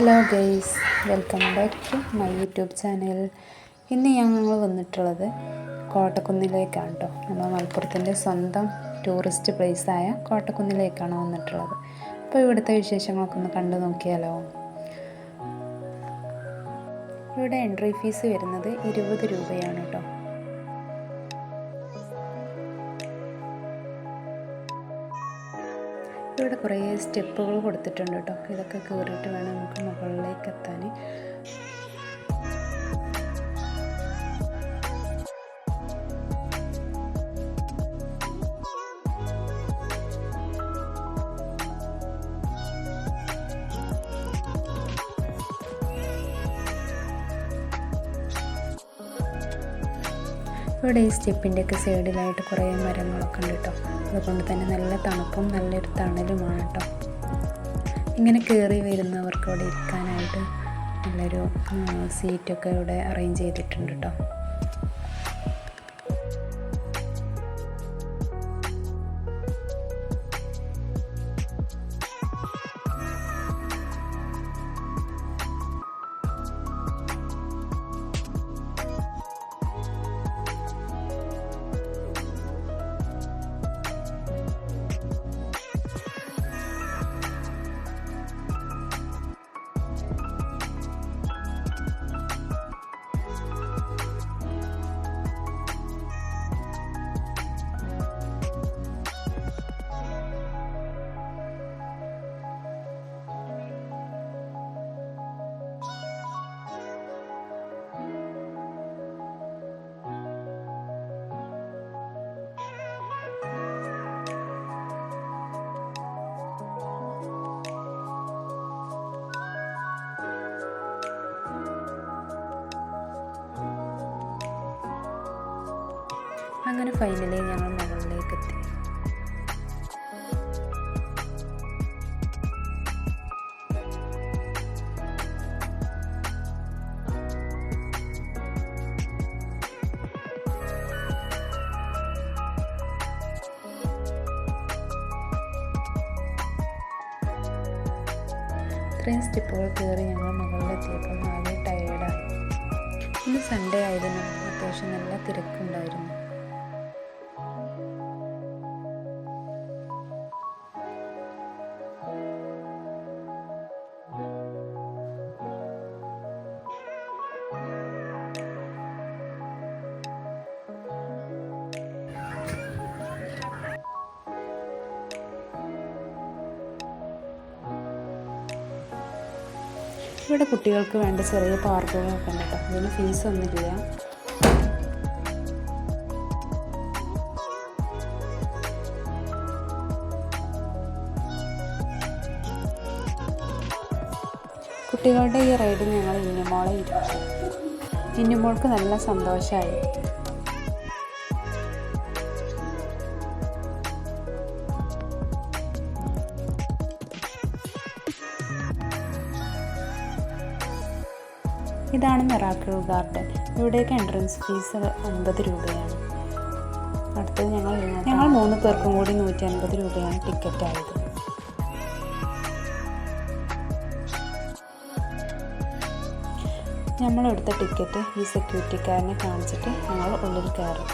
Hello guys welcome back to my YouTube channel. ഇന്ന് ഞങ്ങൾ വന്നിട്ടുള്ളത് കോട്ടക്കുന്നിലേക്കാണ് കേട്ടോ നമ്മൾ മലപ്പുറത്തിന്റെ സ്വന്തം ടൂറിസ്റ്റ് പ്ലേസായ കോട്ടക്കുന്നിലേക്കാണ് വന്നിട്ടുള്ളത്. അപ്പോൾ ഇവിടുത്തെ വിശേഷങ്ങളൊക്കെ ഒന്ന് കണ്ടു നോക്കിയാലോ? ഇവിടെ എൻട്രി ഫീസ് വരുന്നത് ഇരുപത് രൂപയാണ് കേട്ടോ ഇവിടെ കുറേ സ്റ്റെപ്പുകൾ കൊടുത്തിട്ടുണ്ട് കേട്ടോ. ഇതൊക്കെ കയറിയിട്ട് വേണം നമുക്ക് മുകളിലേക്ക് എത്താൻ. ഇവിടെ ഈ സ്റ്റെപ്പിന്റെയൊക്കെ സൈഡിലായിട്ട് കുറേ മരങ്ങളൊക്കെ ഉണ്ട് കേട്ടോ. അതുകൊണ്ട് തന്നെ നല്ല തണുപ്പും നല്ലൊരു തണലുമാണ് കേട്ടോ. ഇങ്ങനെ കയറി വരുന്നവർക്ക് ഇവിടെ ഇരിക്കാനായിട്ട് നല്ലൊരു സീറ്റൊക്കെ ഇവിടെ അറേഞ്ച് ചെയ്തിട്ടുണ്ട് കേട്ടോ. അങ്ങനെ ഫൈനലി ഞങ്ങൾ മുകളിലേക്ക് എത്തി. ഇത്രയും സ്റ്റെപ്പുകൾ കയറി ഞങ്ങൾ മുകളിലെത്തിയപ്പോൾ ആകെ ടയേർഡായി ഇന്ന് സൺഡേ ആയിരുന്നു അത്യാവശ്യം നല്ല തിരക്കുണ്ടായിരുന്നു. ഇവിടെ കുട്ടികൾക്ക് വേണ്ട ചെറിയ പാർക്കുകളൊക്കെ ഉണ്ട് കേട്ടോ. ഇതിന് ഫീസ് ഒന്നുമില്ല. കുട്ടികളുടെ ഈ റൈഡ് ഞങ്ങൾ ഇന്നുമോളെ ഇരുത്തി ഇന്നുമോൾക്ക് നല്ല സന്തോഷമായി ഇതാണ് മെറാക്കിൾ ഗാർഡൻ. ഇവിടേക്ക് എൻട്രൻസ് ഫീസ് അൻപത് രൂപയാണ്. അടുത്തത് ഞങ്ങൾ ഞങ്ങൾ മൂന്ന് പേർക്കും കൂടി നൂറ്റി അൻപത് രൂപയാണ് ടിക്കറ്റ് ആയത്. നമ്മളെടുത്ത ടിക്കറ്റ് ഈ സെക്യൂരിറ്റിക്കാരനെ കാണിച്ചിട്ട് ഞങ്ങൾ ഉള്ളിൽ കയറി.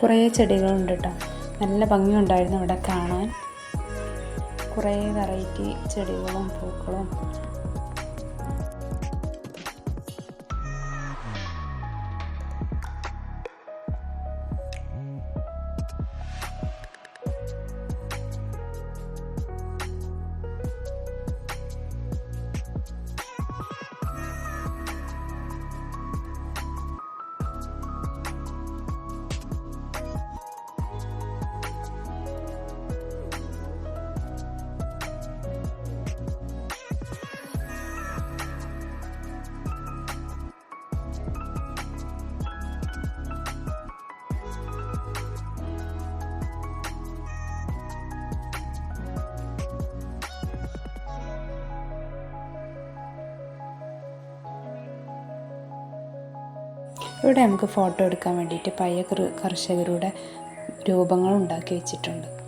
കുറേ ചെടികളുണ്ട് കേട്ടോ നല്ല ഭംഗിയുണ്ടായിരുന്നു ഇവിടെ കാണാൻ. കുറേ വെറൈറ്റി ചെടികളും പൂക്കളും. ഇവിടെ നമുക്ക് ഫോട്ടോ എടുക്കാൻ വേണ്ടിയിട്ട് പയ്യ കർഷകരുടെ രൂപങ്ങൾ ഉണ്ടാക്കി വെച്ചിട്ടുണ്ട്.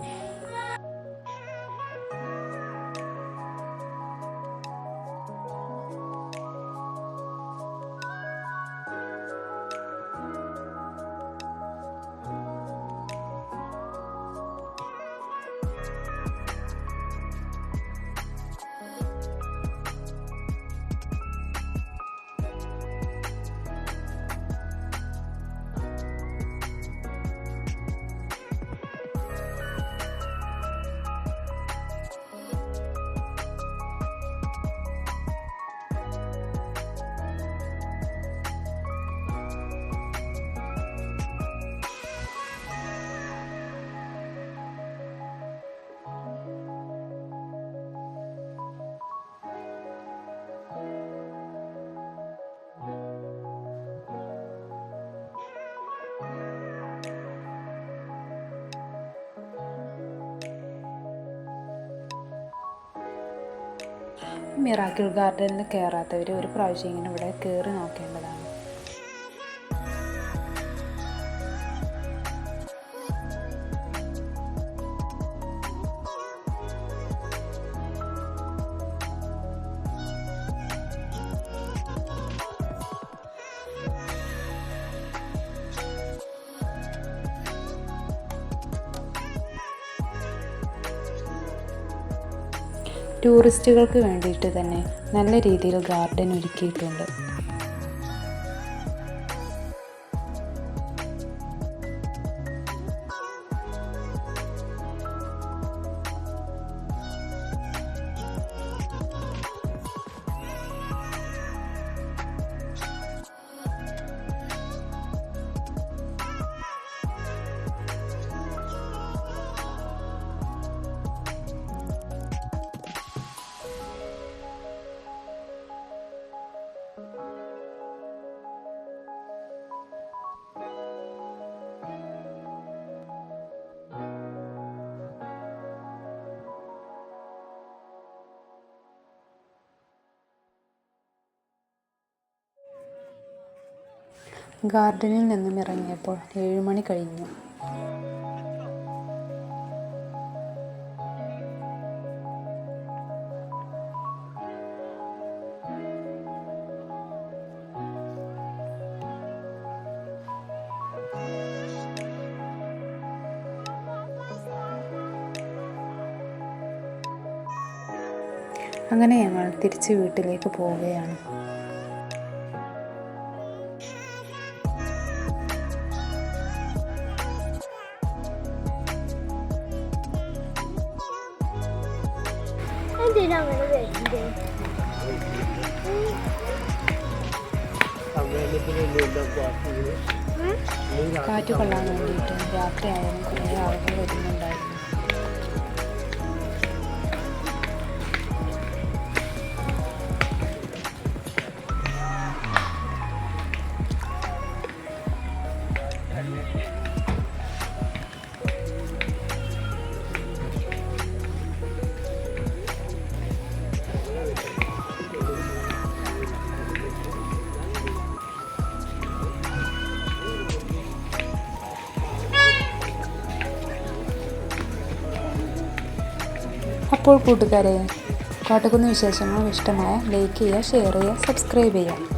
മിറാക്കിൾ ഗാർഡനിൽ കയറാത്തവർ ഒരു പ്രാവശ്യം ഇങ്ങനെ ഇവിടെ കയറി നോക്കേണ്ടതാണ്. ടൂറിസ്റ്റുകൾക്ക് വേണ്ടിയിട്ട് തന്നെ നല്ല രീതിയിൽ ഗാർഡൻ ഒരുക്കിയിട്ടുണ്ട്. ഗാർഡനിൽ നിന്നും ഇറങ്ങിയപ്പോൾ ഏഴുമണി കഴിഞ്ഞു. അങ്ങനെ ഞങ്ങൾ തിരിച്ച് വീട്ടിലേക്ക് പോവുകയാണ്. കാറ്റ് കൊള്ളാൻ വേണ്ടിയിട്ട് രാത്രിയായാലും കുറേ ആളുകൾ വരുന്നുണ്ടായിരുന്നു. അപ്പോൾ കൂട്ടുകാരെ കോട്ടക്കുന്ന് വിശേഷങ്ങൾ ഇഷ്ടമായ ലൈക്ക് ചെയ്യുക ഷെയർ ചെയ്യുക സബ്സ്ക്രൈബ് ചെയ്യുക.